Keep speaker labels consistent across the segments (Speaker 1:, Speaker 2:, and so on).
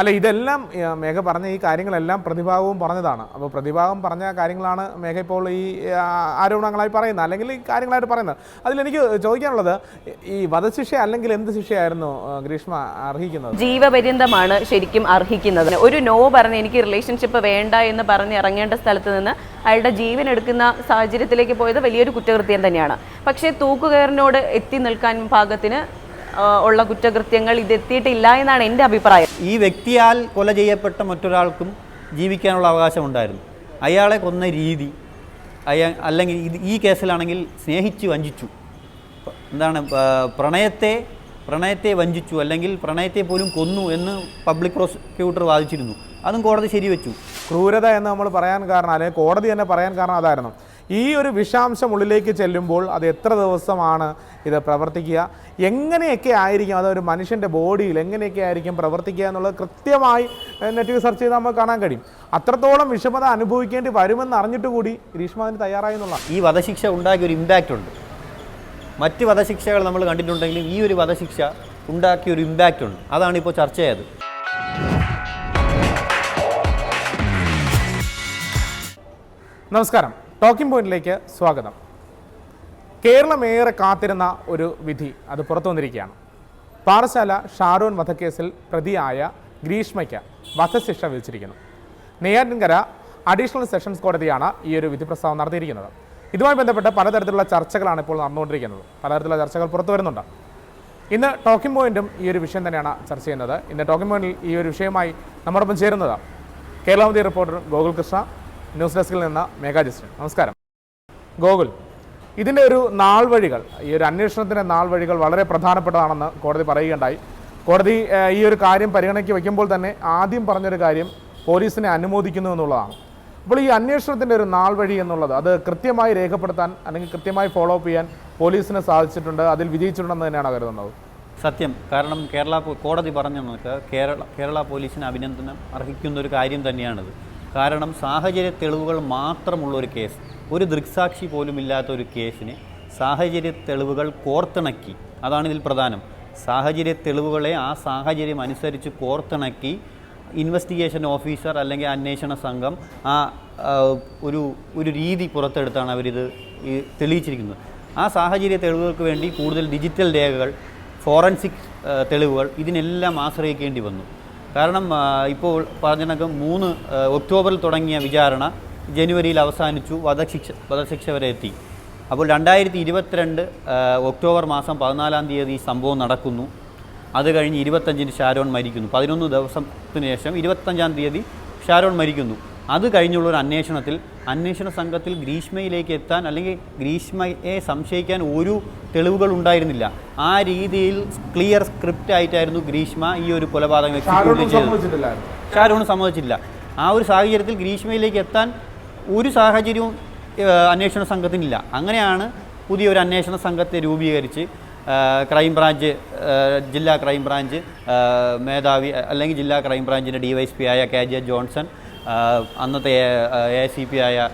Speaker 1: അല്ല ഇതെല്ലാം മേഘ പറഞ്ഞ ഈ കാര്യങ്ങളെല്ലാം പ്രതിഭാഗവും പറഞ്ഞതാണ്. അപ്പോൾ പ്രതിഭാഗം പറഞ്ഞ കാര്യങ്ങളാണ് മേഘ ഇപ്പോൾ ഈ ആരോപണങ്ങളായി പറയുന്നത്. അല്ലെങ്കിൽ ഈ കാര്യങ്ങളായിട്ട് പറയുന്നത്. അതിലെനിക്ക് ചോദിക്കാനുള്ളത് ഈ വധശിക്ഷ അല്ലെങ്കിൽ എന്ത് ശിക്ഷയായിരുന്നു ഗ്രീഷ്മ അർഹിക്കുന്നത്?
Speaker 2: ജീവപര്യന്തമാണ് ശരിക്കും അർഹിക്കുന്നത്. ഒരു നോ പറഞ്ഞ് എനിക്ക് റിലേഷൻഷിപ്പ് വേണ്ട എന്ന് പറഞ്ഞ് ഇറങ്ങേണ്ട സ്ഥലത്ത് നിന്ന് അയാളുടെ ജീവൻ എടുക്കുന്ന സാഹചര്യത്തിലേക്ക് പോയത് വലിയൊരു കുറ്റകൃത്യം തന്നെയാണ്. പക്ഷേ തൂക്കുകയറിനോട് എത്തി നിൽക്കാൻ പാകത്തിന് ആ, ഉള്ള കുറ്റകൃത്യങ്ങൾ ഇതെത്തിയിട്ടില്ല എന്നാണ് എന്റെ അഭിപ്രായം.
Speaker 3: ഈ വ്യക്തിയാൽ കൊല ചെയ്യപ്പെട്ട മറ്റൊരാൾക്കും ജീവിക്കാനുള്ള അവകാശമുണ്ടായിരുന്നു. അയാളെ കൊന്ന രീതി അയാ അല്ലെങ്കിൽ ഇത് ഈ കേസിലാണെങ്കിൽ സ്നേഹിച്ച് വഞ്ചിച്ചു. എന്താണ് പ്രണയത്തെ പ്രണയത്തെ വഞ്ചിച്ചു അല്ലെങ്കിൽ പ്രണയത്തെ പോലും കൊന്നു എന്ന് പബ്ലിക് പ്രോസിക്യൂട്ടർ വാദിച്ചിരുന്നു. അതും കോടതി ശരിവെച്ചു.
Speaker 1: ക്രൂരത എന്ന് നമ്മൾ പറയാൻ കാരണം അല്ലെങ്കിൽ കോടതി തന്നെ പറയാൻ കാരണം അതായിരുന്നു. ഈ ഒരു വിഷാംശം ഉള്ളിലേക്ക് ചെല്ലുമ്പോൾ അത് എത്ര ദിവസമാണ് ഇത് പ്രവർത്തിക്കുക? എങ്ങനെയൊക്കെ ആയിരിക്കും അതൊരു മനുഷ്യന്റെ ബോഡിയിൽ എങ്ങനെയൊക്കെ ആയിരിക്കും പ്രവർത്തിക്കുക എന്നുള്ളത് കൃത്യമായി നെറ്റിൽ സെർച്ച് ചെയ്താൽ നമുക്ക് കാണാൻ കഴിയും. അത്രത്തോളം വിഷമത അനുഭവിക്കേണ്ടി വരുമെന്ന് അറിഞ്ഞിട്ട് കൂടി ഗ്രീഷ്മ അതിന് തയ്യാറായി എന്നുള്ള
Speaker 3: ഈ വധശിക്ഷ ഉണ്ടാക്കിയ ഒരു ഇമ്പാക്റ്റ് ഉണ്ട്. മറ്റ് വധശിക്ഷകൾ നമ്മൾ കണ്ടിട്ടുണ്ടെങ്കിലും ഈ ഒരു വധശിക്ഷ ഉണ്ടാക്കിയ ഒരു ഇമ്പാക്റ്റ് ഉണ്ട്. അതാണ് ഇപ്പോൾ ചർച്ച ചർച്ചയായത്.
Speaker 1: നമസ്കാരം. ടോക്കിംഗ് പോയിന്റിലേക്ക് സ്വാഗതം. കേരളം ഏറെ കാത്തിരുന്ന ഒരു വിധി അത് പുറത്തു വന്നിരിക്കുകയാണ്. പാറശാല ഷാരൂൺ വധക്കേസിൽ പ്രതിയായ ഗ്രീഷ്മയ്ക്ക് വധശിക്ഷ വിധിച്ചിരിക്കുന്നു. നെയ്യാറ്റിൻകര അഡീഷണൽ സെഷൻസ് കോടതിയാണ് ഈ ഒരു വിധി പ്രസ്താവം നടത്തിയിരിക്കുന്നത്. ഇതുമായി ബന്ധപ്പെട്ട് പലതരത്തിലുള്ള ചർച്ചകളാണ് ഇപ്പോൾ നടന്നുകൊണ്ടിരിക്കുന്നത്. പലതരത്തിലുള്ള ചർച്ചകൾ പുറത്തു വരുന്നുണ്ട്. ഇന്ന് ടോക്കിംഗ് പോയിന്റും ഈ ഒരു വിഷയം തന്നെയാണ് ചർച്ച ചെയ്യുന്നത്. ഇന്ന് ടോക്കിംഗ് പോയിന്റിൽ ഈ ഒരു വിഷയമായി നമ്മോടൊപ്പം ചേരുന്നത് കേരളമതി റിപ്പോർട്ടർ ഗോകുൽ കൃഷ്ണ ന്യൂസ് ഡെസ്കിൽ നിന്ന് മേഘാജസ്റ്റിൻ നമസ്കാരം. ഗോകുൽ ഇതിന്റെ ഒരു നാൾ വഴികൾ ഈ ഒരു അന്വേഷണത്തിന്റെ നാൾ വഴികൾ വളരെ പ്രധാനപ്പെട്ടതാണെന്ന് കോടതി പറയുകയുണ്ടായി. കോടതി ഈ ഒരു കാര്യം പരിഗണനയ്ക്ക് വയ്ക്കുമ്പോൾ തന്നെ ആദ്യം പറഞ്ഞൊരു കാര്യം പോലീസിനെ അനുമോദിക്കുന്നു എന്നുള്ളതാണ്. അപ്പോൾ ഈ അന്വേഷണത്തിന്റെ ഒരു നാൾ വഴി എന്നുള്ളത് അത് കൃത്യമായി രേഖപ്പെടുത്താൻ അല്ലെങ്കിൽ കൃത്യമായി ഫോളോ അപ്പ് ചെയ്യാൻ പോലീസിന് സാധിച്ചിട്ടുണ്ട് അതിൽ വിജയിച്ചിട്ടുണ്ടെന്ന് തന്നെയാണ് കരുതുന്നത്.
Speaker 3: സത്യം. കാരണം കേരള കോടതി പറഞ്ഞ നമുക്ക് കേരള കേരള പോലീസിന് അഭിനന്ദനം അർഹിക്കുന്ന ഒരു കാര്യം തന്നെയാണിത്. കാരണം സാഹചര്യ തെളിവുകൾ മാത്രമുള്ള ഒരു കേസ്. ഒരു ദൃക്സാക്ഷി പോലും ഇല്ലാത്ത ഒരു കേസിന് സാഹചര്യ തെളിവുകൾ കോർത്തിണക്കി. അതാണ് ഇതിൽ പ്രധാനം. സാഹചര്യ തെളിവുകളെ ആ സാഹചര്യം അനുസരിച്ച് കോർത്തിണക്കി ഇൻവെസ്റ്റിഗേഷൻ ഓഫീസർ അല്ലെങ്കിൽ അന്വേഷണ സംഘം ആ ഒരു ഒരു രീതി പുറത്തെടുത്താണ് അവരിത് തെളിയിച്ചിരിക്കുന്നത്. ആ സാഹചര്യ തെളിവുകൾക്ക് വേണ്ടി കൂടുതൽ ഡിജിറ്റൽ രേഖകൾ ഫോറൻസിക് തെളിവുകൾ ഇതിനെല്ലാം ആശ്രയിക്കേണ്ടി വന്നു. കാരണം ഇപ്പോൾ പറഞ്ഞ കണക്ക് മൂന്ന് ഒക്ടോബറിൽ തുടങ്ങിയ വിചാരണ ജനുവരിയിൽ അവസാനിച്ചു വധശിക്ഷ വധശിക്ഷ വരെ എത്തി. അപ്പോൾ രണ്ടായിരത്തി ഇരുപത്തിരണ്ട് ഒക്ടോബർ മാസം പതിനാലാം തീയതി സംഭവം നടക്കുന്നു. അത് കഴിഞ്ഞ് ഇരുപത്തഞ്ചിന് ഷാരോൺ മരിക്കുന്നു. പതിനൊന്ന് ദിവസത്തിന് ശേഷം ഇരുപത്തഞ്ചാം തീയതി ഷാരോൺ മരിക്കുന്നു. അത് കഴിഞ്ഞുള്ള ഒരു അന്വേഷണത്തിൽ അന്വേഷണ സംഘത്തിൽ ഗ്രീഷ്മയിലേക്ക് എത്താൻ അല്ലെങ്കിൽ ഗ്രീഷ്മയെ സംശയിക്കാൻ ഒരു തെളിവുകൾ ഉണ്ടായിരുന്നില്ല. ആ രീതിയിൽ ക്ലിയർ സ്ക്രിപ്റ്റ് ആയിട്ടായിരുന്നു ഗ്രീഷ്മ ഈ ഒരു കൊലപാതകം ചെയ്തത്. ഷാരൂണ് സമ്മതിച്ചില്ല ആ ഒരു സാഹചര്യത്തിൽ ഗ്രീഷ്മയിലേക്ക് എത്താൻ ഒരു സാഹചര്യവും അന്വേഷണ സംഘത്തിനില്ല. അങ്ങനെയാണ് പുതിയൊരു അന്വേഷണ സംഘത്തെ രൂപീകരിച്ച് ക്രൈംബ്രാഞ്ച് ജില്ലാ ക്രൈംബ്രാഞ്ച് മേധാവി അല്ലെങ്കിൽ ജില്ലാ ക്രൈംബ്രാഞ്ചിന്റെ ഡി വൈ എസ് പി ആയ കെ ജെ ജോൺസൺ അന്നത്തെ എ സി പി ആയ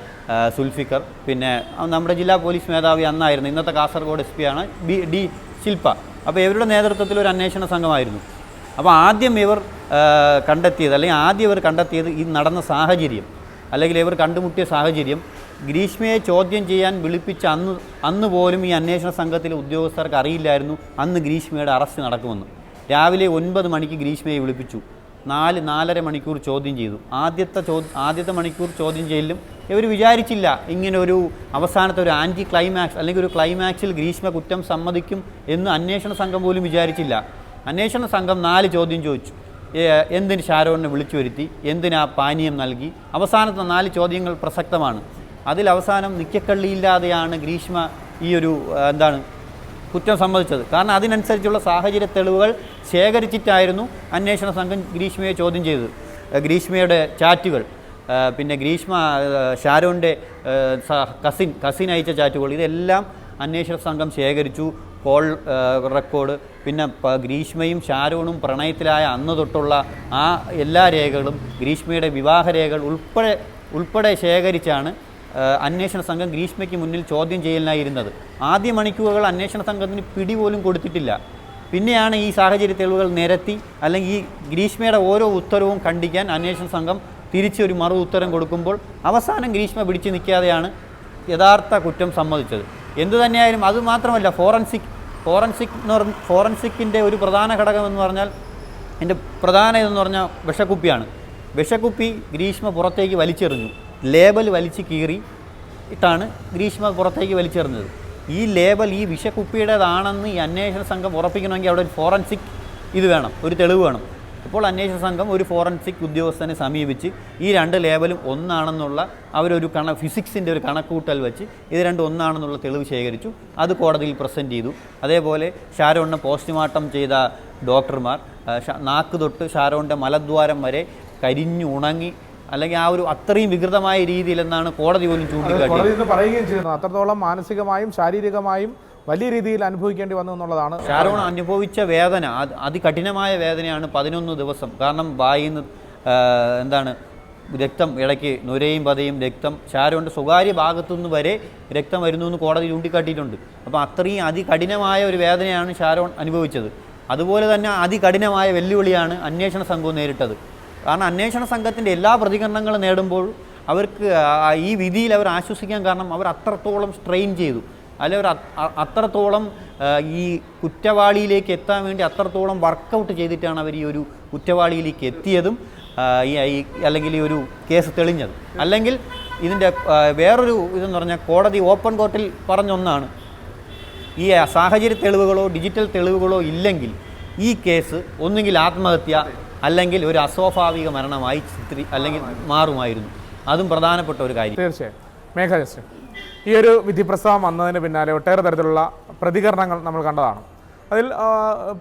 Speaker 3: സുൽഫിക്കർ. പിന്നെ നമ്മുടെ ജില്ലാ പോലീസ് മേധാവി അന്നായിരുന്നു. ഇന്നത്തെ കാസർഗോഡ് എസ് പി ആണ് ബി ഡി ശില്പ. അപ്പോൾ ഇവരുടെ നേതൃത്വത്തിൽ ഒരു അന്വേഷണ സംഘമായിരുന്നു. അപ്പോൾ ആദ്യം ഇവർ കണ്ടെത്തിയത് അല്ലെങ്കിൽ ആദ്യം ഇവർ കണ്ടെത്തിയത് ഈ നടന്ന സാഹചര്യം അല്ലെങ്കിൽ ഇവർ കണ്ടുമുട്ടിയ സാഹചര്യം ഗ്രീഷ്മയെ ചോദ്യം ചെയ്യാൻ വിളിപ്പിച്ച അന്ന് അന്ന് പോലും ഈ അന്വേഷണ സംഘത്തിലെ ഉദ്യോഗസ്ഥർക്ക് അറിയില്ലായിരുന്നു. അന്ന് ഗ്രീഷ്മയുടെ അറസ്റ്റ് നടക്കുമെന്ന്. രാവിലെ ഒൻപത് മണിക്ക് ഗ്രീഷ്മയെ വിളിപ്പിച്ചു. നാല് നാലര മണിക്കൂർ ചോദ്യം ചെയ്തു. ആദ്യത്തെ ചോ ആദ്യത്തെ മണിക്കൂർ ചോദ്യം ചെയ്യലും ഇവർ വിചാരിച്ചില്ല ഇങ്ങനെ ഒരു അവസാനത്തെ ഒരു ആന്റി ക്ലൈമാക്സ് അല്ലെങ്കിൽ ഒരു ക്ലൈമാക്സിൽ ഗ്രീഷ്മ കുറ്റം സമ്മതിക്കും എന്ന് അന്വേഷണ സംഘം പോലും വിചാരിച്ചില്ല. അന്വേഷണ സംഘം നാല് ചോദ്യം ചോദിച്ചു. എന്തിന് ഷാരോണിനെ വിളിച്ചു വരുത്തി? എന്തിനാ പാനീയം നൽകി? അവസാനത്തെ നാല് ചോദ്യങ്ങൾ പ്രസക്തമാണ്. അതിൽ അവസാനം നിക്കക്കള്ളിയില്ലാതെയാണ് ഗ്രീഷ്മ ഈ ഒരു എന്താണ് കുറ്റം സമ്മതിച്ചത്. കാരണം അതിനനുസരിച്ചുള്ള സാഹചര്യ തെളിവുകൾ ശേഖരിച്ചിട്ടായിരുന്നു അന്വേഷണ സംഘം ഗ്രീഷ്മയെ ചോദ്യം ചെയ്തത്. ഗ്രീഷ്മയുടെ ചാറ്റുകൾ. പിന്നെ ഗ്രീഷ്മ സ- കസിൻ കസിൻ അയച്ച ചാറ്റുകൾ. ഇതെല്ലാം അന്വേഷണ സംഘം ശേഖരിച്ചു. Call record. പിന്നെ ഗ്രീഷ്മയും ഷാരോണും പ്രണയത്തിലായ അന്ന് തൊട്ടുള്ള ആ എല്ലാ രേഖകളും ഗ്രീഷ്മയുടെ വിവാഹ രേഖകൾ ഉൾപ്പെടെ ഉൾപ്പെടെ ശേഖരിച്ചാണ് അന്വേഷണ സംഘം ഗ്രീഷ്മയ്ക്ക് മുന്നിൽ ചോദ്യം ചെയ്യലിനായിരുന്നത്. ആദ്യ മണിക്കൂറുകൾ അന്വേഷണ സംഘത്തിന് പിടി പോലും കൊടുത്തിട്ടില്ല. പിന്നെയാണ് ഈ സാഹചര്യ തെളിവുകൾ നിരത്തി അല്ലെങ്കിൽ ഈ ഗ്രീഷ്മയുടെ ഓരോ ഉത്തരവും കണ്ടിക്കാൻ അന്വേഷണ സംഘം തിരിച്ചൊരു മറു ഉത്തരം കൊടുക്കുമ്പോൾ അവസാനം ഗ്രീഷ്മ പിടിച്ചു നിൽക്കാതെയാണ് യഥാർത്ഥ കുറ്റം സമ്മതിച്ചത്. എന്തു തന്നെയായാലും അതുമാത്രമല്ല ഫോറൻസിക് ഫോറൻസിക് എന്ന് പറഞ്ഞ ഫോറൻസിക്കിന്റെ ഒരു പ്രധാന ഘടകം എന്ന് പറഞ്ഞാൽ എന്റെ പ്രധാന ഇതെന്ന് പറഞ്ഞാൽ വിഷക്കുപ്പിയാണ്. വിഷക്കുപ്പി ഗ്രീഷ്മ പുറത്തേക്ക് വലിച്ചെറിഞ്ഞു. ലേബൽ വലിച്ച് കീറി ഇട്ടാണ് ഗ്രീഷ്മ പുറത്തേക്ക് വലിച്ചെറിഞ്ഞത്. ഈ ലേബൽ ഈ വിഷക്കുപ്പിയുടേതാണെന്ന് ഈ അന്വേഷണ സംഘം ഉറപ്പിക്കണമെങ്കിൽ അവിടെ ഒരു ഫോറൻസിക് ഇത് വേണം ഒരു തെളിവ് വേണം. ഇപ്പോൾ അന്വേഷണ സംഘം ഒരു ഫോറൻസിക് ഉദ്യോഗസ്ഥനെ സമീപിച്ച് ഈ രണ്ട് ലേബലും ഒന്നാണെന്നുള്ള അവരൊരു കണ ഫിസിക്സിന്റെ ഒരു കണക്കൂട്ടൽ വെച്ച് ഇത് രണ്ടും ഒന്നാണെന്നുള്ള തെളിവ് ശേഖരിച്ചു. അത് കോടതിയിൽ പ്രസന്റ് ചെയ്തു. അതേപോലെ ഷാരോണിനെ പോസ്റ്റ്മോർട്ടം ചെയ്ത ഡോക്ടർമാർ നാക്ക് തൊട്ട് ഷാരോണിന്റെ മലദ്വാരം വരെ കരിഞ്ഞു ഉണങ്ങി അല്ലെങ്കിൽ ആ ഒരു അത്രയും വികൃതമായ രീതിയിലെന്നാണ് കോടതി പോലും ചൂണ്ടിക്കാട്ടിയത്.
Speaker 1: പറയുകയും ചെയ്യുന്നു. അത്രത്തോളം മാനസികമായും ശാരീരികമായും വലിയ രീതിയിൽ അനുഭവിക്കേണ്ടി വന്നു എന്നുള്ളതാണ്.
Speaker 3: ഷാരോൺ അനുഭവിച്ച വേദന അത് അതികഠിനമായ വേദനയാണ് പതിനൊന്ന് ദിവസം. കാരണം വായിൽ നിന്ന് എന്താണ് രക്തം ഇടയ്ക്ക് നുരയും പതയും രക്തം ഷാരോണിന്റെ സ്വകാര്യ ഭാഗത്തു നിന്ന് വരെ രക്തം വരുന്നു എന്ന് കോടതി ചൂണ്ടിക്കാട്ടിയിട്ടുണ്ട്. അപ്പോൾ അത്രയും അതികഠിനമായ ഒരു വേദനയാണ് ഷാരോൺ അനുഭവിച്ചത്. അതുപോലെ തന്നെ അതികഠിനമായ വെല്ലുവിളിയാണ് അന്വേഷണ സംഘവും നേരിട്ടത്. കാരണം അന്വേഷണ സംഘത്തിന്റെ എല്ലാ പ്രതികരണങ്ങളും നേടുമ്പോൾ അവർക്ക് ഈ വിധിയിൽ അവർ ആശ്വസിക്കാൻ കാരണം അവർ അത്രത്തോളം സ്ട്രെയിൻ ചെയ്തു. അല്ലെ അവർ അത്രത്തോളം ഈ കുറ്റവാളിയിലേക്ക് എത്താൻ വേണ്ടി അത്രത്തോളം വർക്കൗട്ട് ചെയ്തിട്ടാണ് അവർ ഈ ഒരു കുറ്റവാളിയിലേക്ക് എത്തിയതും ഈ അല്ലെങ്കിൽ ഈ ഒരു കേസ് തെളിഞ്ഞത്. അല്ലെങ്കിൽ ഇതിന്റെ വേറൊരു ഇതെന്ന് പറഞ്ഞാൽ കോടതി ഓപ്പൺ കോർട്ടിൽ പറഞ്ഞൊന്നാണ് ഈ സാഹചര്യ തെളിവുകളോ ഡിജിറ്റൽ തെളിവുകളോ ഇല്ലെങ്കിൽ ഈ കേസ് ഒന്നുകിൽ ആത്മഹത്യ അല്ലെങ്കിൽ ഒരു അസ്വാഭാവിക മരണമായി ചിത്രി അല്ലെങ്കിൽ മാറുമായിരുന്നു. അതും പ്രധാനപ്പെട്ട ഒരു കാര്യം.
Speaker 1: തീർച്ചയായും. മേഘ ജസ്റ്റ് ഈ ഒരു വിധി പ്രസ്താവം വന്നതിന് പിന്നാലെ ഒട്ടേറെ തരത്തിലുള്ള പ്രതികരണങ്ങൾ നമ്മൾ കണ്ടതാണ്. അതിൽ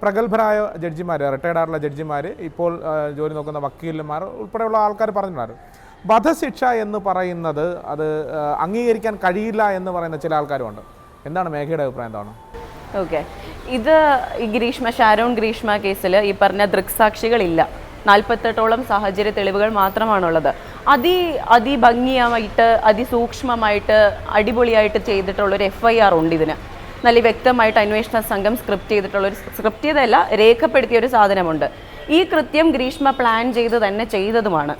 Speaker 1: പ്രഗത്ഭരായ ജഡ്ജിമാർ റിട്ടയർഡ് ആയിട്ടുള്ള ജഡ്ജിമാർ ഇപ്പോൾ ജോലി നോക്കുന്ന വക്കീലന്മാർ ഉൾപ്പെടെയുള്ള ആൾക്കാർ പറഞ്ഞിട്ടുണ്ടായിരുന്നു. വധശിക്ഷ എന്ന് പറയുന്നത് അത് അംഗീകരിക്കാൻ കഴിയില്ല എന്ന് പറയുന്ന ചില ആൾക്കാരുമുണ്ട്. എന്താണ് മേഘയുടെ അഭിപ്രായം? എന്താണ്?
Speaker 2: ഓക്കെ ഇത് ഈ ഗ്രീഷ്മ ഷാരോൺ ഗ്രീഷ്മ കേസിൽ ഈ പറഞ്ഞ ദൃക്സാക്ഷികളില്ല. നാൽപ്പത്തെട്ടോളം സാഹചര്യ തെളിവുകൾ മാത്രമാണുള്ളത്. അതി അതിഭംഗിയായിട്ട് അതിസൂക്ഷ്മമായിട്ട് അടിപൊളിയായിട്ട് ചെയ്തിട്ടുള്ളൊരു എഫ് ഐ ആർ ഉണ്ട് ഇതിന്. നല്ല വ്യക്തമായിട്ട് അന്വേഷണ സംഘം സ്ക്രിപ്റ്റ് ചെയ്തിട്ടുള്ള ഒരു സ്ക്രിപ്റ്റ് ചെയ്തതല്ല രേഖപ്പെടുത്തിയ ഒരു സാധനമുണ്ട്. ഈ കൃത്യം ഗ്രീഷ്മ പ്ലാൻ ചെയ്ത് തന്നെ ചെയ്തതുമാണ്.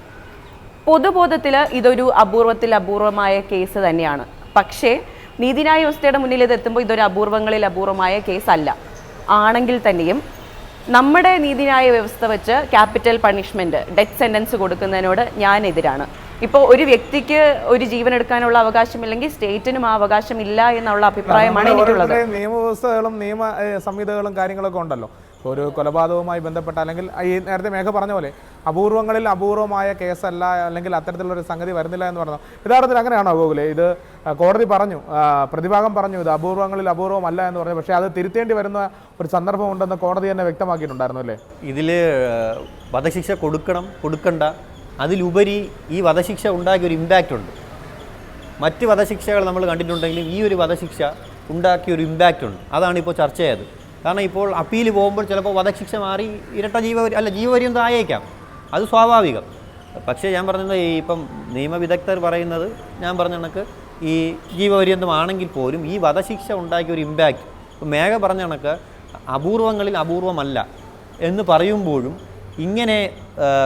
Speaker 2: പൊതുബോധത്തിൽ ഇതൊരു അപൂർവത്തിൽ അപൂർവമായ കേസ് തന്നെയാണ്. പക്ഷേ നീതിന്യായ വ്യവസ്ഥയുടെ മുന്നിൽ ഇത് എത്തുമ്പോൾ ഇതൊരു അപൂർവങ്ങളിൽ അപൂർവമായ കേസല്ല. ആണെങ്കിൽ തന്നെയും നമ്മുടെ നീതിന്യായ വ്യവസ്ഥ വെച്ച് ക്യാപിറ്റൽ പണിഷ്മെന്റ് ഡെത്ത് സെന്റൻസ് കൊടുക്കുന്നതിനോട് ഞാൻ എതിരാണ് ഇപ്പോൾ ഒരു വ്യക്തിക്ക് ഒരു ജീവൻ എടുക്കാനുള്ള അവകാശമില്ലെങ്കിൽ സ്റ്റേറ്റിനും ആ അവകാശം ഇല്ല എന്നുള്ള അഭിപ്രായമാണ് എനിക്കുള്ളത്.
Speaker 1: നിയമവ്യവസ്ഥകളും നിയമ സംഹിതകളും കാര്യങ്ങളൊക്കെ ഉണ്ടല്ലോ. ഒരു കൊലപാതകവുമായി ബന്ധപ്പെട്ട അല്ലെങ്കിൽ ഈ നേരത്തെ മേഘ പറഞ്ഞ പോലെ അപൂർവങ്ങളിൽ അപൂർവമായ കേസല്ല അല്ലെങ്കിൽ അത്തരത്തിലുള്ള ഒരു സംഗതി വരുന്നില്ല എന്ന് പറഞ്ഞു. യഥാർത്ഥത്തിൽ അങ്ങനെയാണോ ഗോകുലെ? ഇത് കോടതി പറഞ്ഞു പ്രതിഭാഗം പറഞ്ഞു ഇത് അപൂർവങ്ങളിൽ അപൂർവമല്ല എന്ന് പറഞ്ഞു. പക്ഷേ അത് തിരുത്തേണ്ടി വരുന്ന ഒരു സന്ദർഭമുണ്ടെന്ന് കോടതി തന്നെ വ്യക്തമാക്കിയിട്ടുണ്ടായിരുന്നു അല്ലേ?
Speaker 3: ഇതിൽ വധശിക്ഷ കൊടുക്കണം കൊടുക്കണ്ട. അതിലുപരി ഈ വധശിക്ഷ ഉണ്ടാക്കിയ ഒരു ഇമ്പാക്റ്റ് ഉണ്ട്. മറ്റ് വധശിക്ഷകൾ നമ്മൾ കണ്ടിട്ടുണ്ടെങ്കിലും ഈ ഒരു വധശിക്ഷ ഉണ്ടാക്കിയ ഒരു ഇമ്പാക്റ്റ് ഉണ്ട്. അതാണ് ഇപ്പോൾ ചർച്ച ചെയ്തത് കാരണം ഇപ്പോൾ അപ്പീൽ പോകുമ്പോൾ ചിലപ്പോൾ വധശിക്ഷ മാറി ഇരട്ട ജീവ അല്ല ജീവപര്യന്തം ആയേക്കാം. അത് സ്വാഭാവികം. പക്ഷേ ഞാൻ പറഞ്ഞത് ഈ ഇപ്പം നിയമവിദഗ്ധർ പറയുന്നത് ഞാൻ പറഞ്ഞ കണക്ക് ഈ ജീവപര്യന്തമാണെങ്കിൽ പോലും ഈ വധശിക്ഷ ഉണ്ടാക്കിയ ഒരു ഇമ്പാക്റ്റ് ഇപ്പം മേഘ പറഞ്ഞ കണക്ക് അപൂർവങ്ങളിൽ അപൂർവമല്ല എന്ന് പറയുമ്പോഴും ഇങ്ങനെ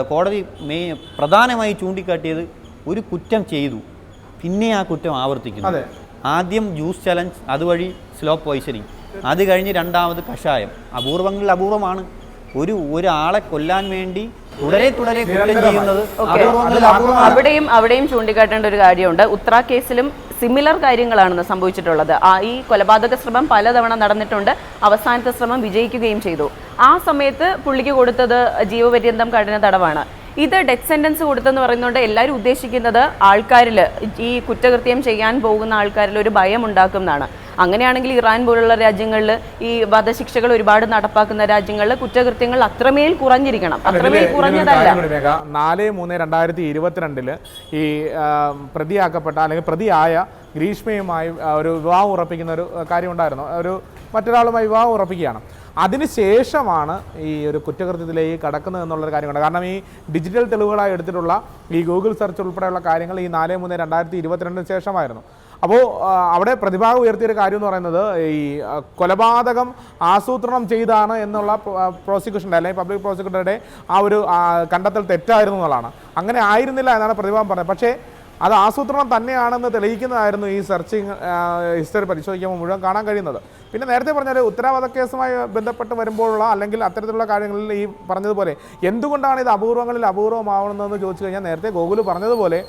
Speaker 3: കോടതി മെയ് പ്രധാനമായി ചൂണ്ടിക്കാട്ടിയത് ഒരു കുറ്റം ചെയ്തു. പിന്നെ ആ കുറ്റം ആവർത്തിക്കുന്നു. ആദ്യം ജ്യൂസ് ചലഞ്ച് അതുവഴി സ്ലോ പോയിസണിങ്. അത് കഴിഞ്ഞ് രണ്ടാമത് കഷായം. അപൂർവങ്ങളിൽ അപൂർവമാണ്. ഒരു ഒരാളെ കൊല്ലാൻ വേണ്ടി തുടരെ തുടരെ കുറ്റം ചെയ്യുന്നത്
Speaker 2: അവിടെയും അവിടെയും ചൂണ്ടിക്കാട്ടേണ്ട ഒരു കാര്യമുണ്ട്. ഉത്ര കേസിലും സിമിലർ കാര്യങ്ങളാണ് സംഭവിച്ചിട്ടുള്ളത്. ആ ഈ കൊലപാതക ശ്രമം പലതവണ നടന്നിട്ടുണ്ട്. അവസാനത്തെ ശ്രമം വിജയിക്കുകയും ചെയ്തു. ആ സമയത്ത് പുള്ളിക്ക് കൊടുത്തത് ജീവപര്യന്തം കഠിന തടവാണ്. ഇത് ഡെത്ത് സെന്റൻസ് കൊടുത്തെന്ന് പറയുന്നതുകൊണ്ട് എല്ലാവരും ഉദ്ദേശിക്കുന്നത് ആൾക്കാരിൽ ഈ കുറ്റകൃത്യം ചെയ്യാൻ പോകുന്ന ആൾക്കാരിൽ ഒരു ഭയം ഉണ്ടാക്കുന്നതാണ് അങ്ങനെയാണെങ്കിൽ ഇറാൻ പോലുള്ള രാജ്യങ്ങളിൽ ഈ വധശിക്ഷകൾ ഒരുപാട് നടപ്പാക്കുന്ന രാജ്യങ്ങളിൽ കുറ്റകൃത്യങ്ങൾ അത്രമേൽ കുറഞ്ഞിരിക്കണം. അത്രമേൽ കുറഞ്ഞതല്ല
Speaker 1: നാല് മൂന്ന് രണ്ടായിരത്തി ഇരുപത്തിരണ്ടിൽ ഈ പ്രതിയാക്കപ്പെട്ട അല്ലെങ്കിൽ പ്രതിയായ ഗ്രീഷ്മയുമായി ഒരു വിവാഹം ഉറപ്പിക്കുന്ന ഒരു കാര്യം ഉണ്ടായിരുന്നു. ഒരു മറ്റൊരാളുമായി വിവാഹം ഉറപ്പിക്കുകയാണ്. അതിനുശേഷമാണ് ഈ ഒരു കുറ്റകൃത്യത്തിലേക്ക് കടക്കുന്നത് എന്നുള്ളൊരു കാര്യമുണ്ട്. കാരണം ഈ ഡിജിറ്റൽ തെളിവുകളായി എടുത്തിട്ടുള്ള ഈ ഗൂഗിൾ സെർച്ച് ഉൾപ്പെടെയുള്ള കാര്യങ്ങൾ ഈ നാല് മൂന്ന് രണ്ടായിരത്തി ഇരുപത്തിരണ്ടിന് ശേഷമായിരുന്നു. അപ്പോൾ അവിടെ പ്രതിഭാഗം ഉയർത്തിയൊരു കാര്യം എന്ന് പറയുന്നത് ഈ കൊലപാതകം ആസൂത്രണം ചെയ്താണ് എന്നുള്ള പ്രോസിക്യൂഷന്റെ അല്ലെങ്കിൽ പബ്ലിക് പ്രോസിക്യൂട്ടറുടെ ആ ഒരു കണ്ടെത്തൽ തെറ്റായിരുന്നു എന്നുള്ളതാണ്. അങ്ങനെ ആയിരുന്നില്ല എന്നാണ് പ്രതിഭാഗം പറഞ്ഞത്. പക്ഷേ അത് ആസൂത്രണം തന്നെയാണെന്ന് തെളിയിക്കുന്നതായിരുന്നു ഈ സെർച്ചിങ് ഹിസ്റ്ററി പരിശോധിക്കുമ്പോൾ മുഴുവൻ കാണാൻ കഴിയുന്നത്. പിന്നെ നേരത്തെ പറഞ്ഞാൽ ഉത്തരവാദ കേസുമായി ബന്ധപ്പെട്ട് വരുമ്പോഴുള്ള അല്ലെങ്കിൽ അത്തരത്തിലുള്ള കാര്യങ്ങളിൽ ഈ പറഞ്ഞതുപോലെ എന്തുകൊണ്ടാണ് ഇത് അപൂർവങ്ങളിൽ അപൂർവമാവുന്നതെന്ന് ചോദിച്ചു കഴിഞ്ഞാൽ നേരത്തെ ഗോകുൽ പറഞ്ഞതുപോലെ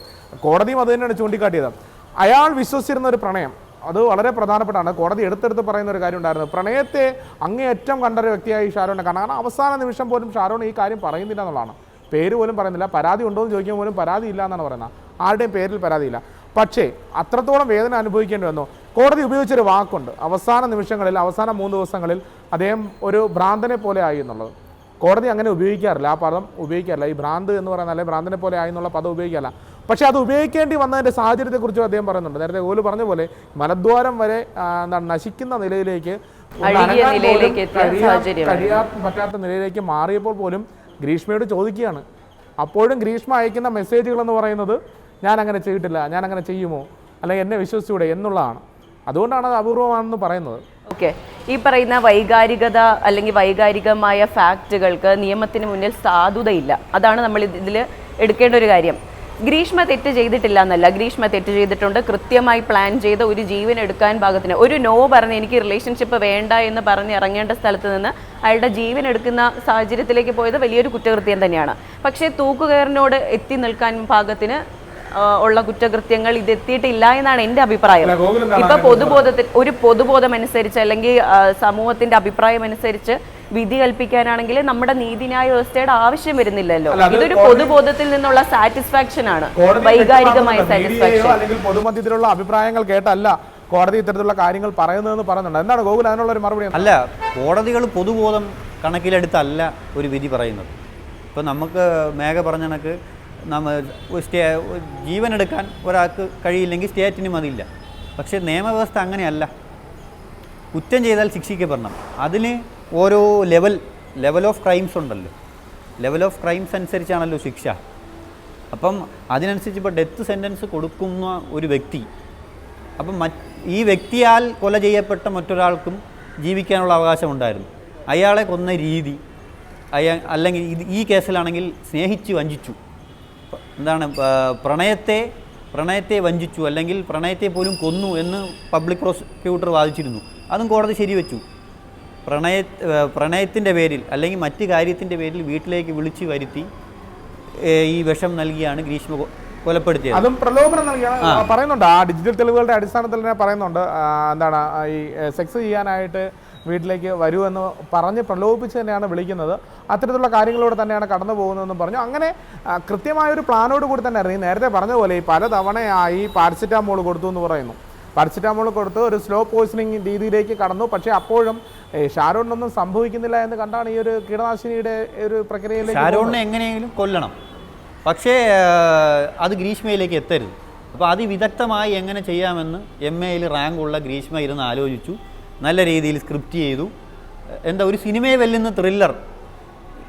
Speaker 1: കോടതിയും അത് തന്നെയാണ് ചൂണ്ടിക്കാട്ടിയത്. അയാൾ വിശ്വസിച്ചിരുന്ന ഒരു പ്രണയം. അത് വളരെ പ്രധാനപ്പെട്ടാണ്. കോടതി എടുത്തെടുത്ത് പറയുന്ന ഒരു കാര്യം ഉണ്ടായിരുന്നു. പ്രണയത്തെ അങ്ങേയറ്റം കണ്ടൊരു വ്യക്തിയായി ഷാരോണിനെ കാണാം. കാരണം അവസാന നിമിഷം പോലും ഷാരോൺ ഈ കാര്യം പറയുന്നില്ല എന്നുള്ളതാണ്. പേര് പോലും പറയുന്നില്ല. പരാതി ഉണ്ടോ എന്ന് ചോദിക്കുമ്പോൾ പോലും പരാതി ഇല്ല എന്നാണ് പറയുന്നത്. ആരുടെയും പേരിൽ പരാതിയില്ല പക്ഷേ അത്രത്തോളം വേദന അനുഭവിക്കേണ്ടി വന്നു. കോടതി ഉപയോഗിച്ചൊരു വാക്കുണ്ട്. അവസാന നിമിഷങ്ങളിൽ അവസാന മൂന്ന് ദിവസങ്ങളിൽ അദ്ദേഹം ഒരു ഭ്രാന്തനെ പോലെ ആയി എന്നുള്ളത്. കോടതി അങ്ങനെ ഉപയോഗിക്കാറില്ല. ആ പദം ഉപയോഗിക്കാറില്ല. ഈ ഭ്രാന്ത് എന്ന് പറയുന്ന അല്ലെങ്കിൽ ഭ്രാന്തിനെ പോലെ ആയി എന്നുള്ള പദം ഉപയോഗിക്കാറില്ല. പക്ഷേ അത് ഉപയോഗിക്കേണ്ടി വന്നതിന്റെ സാഹചര്യത്തെക്കുറിച്ചും അദ്ദേഹം പറയുന്നുണ്ട്. നേരത്തെ ഓൽ പറഞ്ഞ പോലെ മലദ്വാരം വരെ എന്താണ് നശിക്കുന്ന നിലയിലേക്ക്. കഴിയാൻ പറ്റാത്ത നിലയിലേക്ക് മാറിയപ്പോൾ പോലും ഗ്രീഷ്മയോട് ചോദിക്കുകയാണ്. അപ്പോഴും ഗ്രീഷ്മ അയക്കുന്ന മെസ്സേജുകൾ എന്ന് പറയുന്നത് ഞാൻ അങ്ങനെ ചെയ്തിട്ടില്ല ഞാൻ അങ്ങനെ ചെയ്യുമോ? അല്ലെങ്കിൽ എന്നെ വിശ്വസിച്ചൂടെ എന്നുള്ളതാണ്. അതുകൊണ്ടാണ് അത് അപൂർവമാണെന്ന് പറയുന്നത്.
Speaker 2: ഓക്കെ ഈ പറയുന്ന വൈകാരികത അല്ലെങ്കിൽ വൈകാരികമായ ഫാക്റ്റുകൾക്ക് നിയമത്തിന് മുന്നിൽ സാധുതയില്ല. അതാണ് നമ്മൾ ഇതിൽ എടുക്കേണ്ട ഒരു കാര്യം. ഗ്രീഷ്മ തെറ്റ് ചെയ്തിട്ടില്ല എന്നല്ല. ഗ്രീഷ്മ തെറ്റ് ചെയ്തിട്ടുണ്ട്. കൃത്യമായി പ്ലാൻ ചെയ്ത ഒരു ജീവൻ എടുക്കാൻ പാകത്തിന്. ഒരു നോ പറഞ്ഞ് എനിക്ക് റിലേഷൻഷിപ്പ് വേണ്ട എന്ന് പറഞ്ഞ് ഇറങ്ങേണ്ട സ്ഥലത്ത് നിന്ന് അയാളുടെ ജീവൻ എടുക്കുന്ന സാഹചര്യത്തിലേക്ക് പോയത് വലിയൊരു കുറ്റകൃത്യം തന്നെയാണ്. പക്ഷേ തൂക്കുകയറിനോട് എത്തി നിൽക്കാൻ പാകത്തിന് ഉള്ള കുറ്റകൃത്യങ്ങൾ ഇത് എത്തിയിട്ടില്ല എന്നാണ് എന്റെ അഭിപ്രായം. ഇപ്പൊ പൊതുബോധത്തിൽ ഒരു പൊതുബോധം അനുസരിച്ച് അല്ലെങ്കിൽ സമൂഹത്തിന്റെ അഭിപ്രായം അനുസരിച്ച് വിധി കൽപ്പിക്കാനാണെങ്കിൽ നമ്മുടെ നീതിന്യായ വ്യവസ്ഥയുടെ ആവശ്യം വരുന്നില്ലല്ലോ. ഇതൊരു പൊതുബോധത്തിൽ നിന്നുള്ള സാറ്റിസ്ഫാക്ഷൻ ആണ്. വൈകാരികമായ സാറ്റിസ്ഫാക്ഷൻ
Speaker 1: അല്ലെങ്കിൽ പൊതുമധ്യത്തിലുള്ള അഭിപ്രായങ്ങൾ കേട്ടല്ല കോടതി ഇത്തരത്തിലുള്ള കാര്യങ്ങൾ പറയുന്നതെന്ന് പറയുന്നുണ്ട് എന്താണ് ഗോകുൽ അതിനുള്ള ഒരു മറുപടി?
Speaker 3: അല്ല കോടതികൾ പൊതുബോധം കണക്കിലെടുത്തല്ല ഒരു വിധി പറയുന്നത്. ഇപ്പോൾ നമുക്ക് മേഘ പറഞ്ഞ കണക്ക് നമ്മ ഒരു സ്റ്റേ ജീവനെടുക്കാൻ ഒരാൾക്ക് കഴിയില്ലെങ്കിൽ സ്റ്റേറ്റിനും അതില്ല. പക്ഷേ നിയമവ്യവസ്ഥ അങ്ങനെയല്ല. കുറ്റം ചെയ്താൽ ശിക്ഷിക്കപ്പെടണം. അതിന് ഓരോ ലെവൽ ലെവൽ ഓഫ് ക്രൈംസ് ഉണ്ടല്ലോ. ലെവൽ ഓഫ് ക്രൈംസ് അനുസരിച്ചാണല്ലോ ശിക്ഷ. അപ്പം അതിനനുസരിച്ച് ഇപ്പോൾ ഡെത്ത് സെന്റൻസ് കൊടുക്കുന്ന ഒരു വ്യക്തി അപ്പം ഈ വ്യക്തിയാൽ കൊല ചെയ്യപ്പെട്ട മറ്റൊരാൾക്കും ജീവിക്കാനുള്ള അവകാശം ഉണ്ടായിരുന്നു. അയാളെ കൊന്ന രീതി അയാ അല്ലെങ്കിൽ ഇത് ഈ കേസിലാണെങ്കിൽ സ്നേഹിച്ചു വഞ്ചിച്ചു. എന്താണ് പ്രണയത്തെ പ്രണയത്തെ വഞ്ചിച്ചു അല്ലെങ്കിൽ പ്രണയത്തെ പോലും കൊന്നു എന്ന് പബ്ലിക് പ്രോസിക്യൂട്ടർ വാദിച്ചിരുന്നു. അതും കോടതി ശരിവെച്ചു. പ്രണയ പ്രണയത്തിന്റെ പേരിൽ അല്ലെങ്കിൽ മറ്റ് കാര്യത്തിന്റെ പേരിൽ വീട്ടിലേക്ക് വിളിച്ചു വരുത്തി ഈ വിഷം നൽകിയാണ് ഗ്രീഷ്മ കൊലപ്പെടുത്തിയത്.
Speaker 1: അതും പ്രലോഭനം നൽകിയാണ് പറയുന്നുണ്ട്. ആ ഡിജിറ്റൽ തെളിവുകളുടെ അടിസ്ഥാനത്തിൽ തന്നെ പറയുന്നുണ്ട്. എന്താണ് ഈ സെക്സ് ചെയ്യാനായിട്ട് വീട്ടിലേക്ക് വരൂ എന്ന് പറഞ്ഞ് പ്രലോഭിപ്പിച്ച് തന്നെയാണ് വിളിക്കുന്നത്. അത്തരത്തിലുള്ള കാര്യങ്ങളിലൂടെ തന്നെയാണ് കടന്നു പോകുന്നതെന്നും പറഞ്ഞു. അങ്ങനെ കൃത്യമായൊരു ഒരു പ്ലാനോട് കൂടി തന്നെ അറിയും നേരത്തെ പറഞ്ഞ പോലെ ഈ പലതവണയായി പാരസിറ്റാമോൾ കൊടുത്തു എന്ന് പറയുന്നു. പാരസിറ്റാമോൾ കൊടുത്ത് ഒരു സ്ലോ പോയിസണിങ് രീതിയിലേക്ക് കടന്നു. പക്ഷേ അപ്പോഴും ഷാരോണിനൊന്നും സംഭവിക്കുന്നില്ല എന്ന് കണ്ടാണ് ഈ ഒരു കീടനാശിനിയുടെ ഒരു പ്രക്രിയയിലേക്ക്
Speaker 3: ഷാരോണിനെ എങ്ങനെയെങ്കിലും കൊല്ലണം. പക്ഷേ അത് ഗ്രീഷ്മയിലേക്ക് എത്തരുത്. അപ്പോൾ അതിവിദഗ്ധമായി എങ്ങനെ ചെയ്യാമെന്ന് എം എയിൽ റാങ്കുള്ള ഗ്രീഷ്മ ഇരുന്ന് ആലോചിച്ചു. നല്ല രീതിയിൽ സ്ക്രിപ്റ്റ് ചെയ്തു. എന്താ ഒരു സിനിമയെ വെല്ലുന്ന ത്രില്ലർ